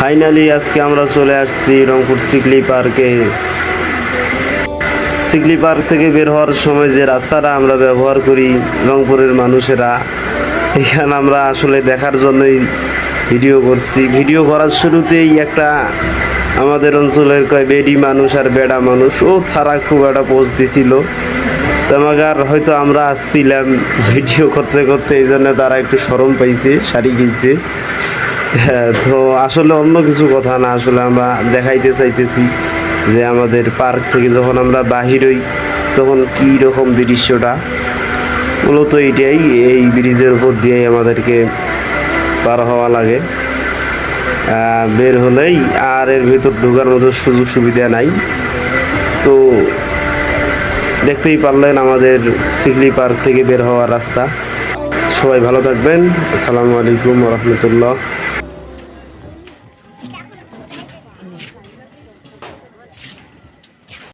Finally আজকে আমরা চলে আসছি রংপুর সিকলি পার্কে। সিকলি পার্ক থেকে বের হওয়ার সময় যে রাস্তাটা আমরা ব্যবহার করি রংপুরের মানুষেরা, এখানে আমরা আসলে দেখার জন্যই ভিডিও করছি। ভিডিও করার শুরুতেই একটা আমাদের অঞ্চলের কয় বেডি মানুষ আর বেড়া মানুষ, ও তারা খুব একটা পোস্ট দিছিল। আর হয়তো আমরা আসছিলাম ভিডিও করতে করতে, এই জন্য তারা একটু সরম পাইছে, শাড়ি হ্যাঁ তো আসলে অন্য কিছু কথা না, আসলে আমরা দেখাইতে চাইতেছি যে আমাদের পার্ক থেকে যখন আমরা বাহির হই, তখন কী রকম দৃশ্যটা? মূলত এইটাই এই ব্রিজের উপর দিয়েই আমাদেরকে পার হওয়া লাগে। বের হলেই আর এর ভেতর ঢোকার মতো সুযোগ সুবিধা নাই। তো দেখতেই পারলেন আমাদের সিকলি পার্ক থেকে বের হওয়ার রাস্তা। সবাই ভালো থাকবেন। আসসালামু আলাইকুম রহমতুল্লাহ।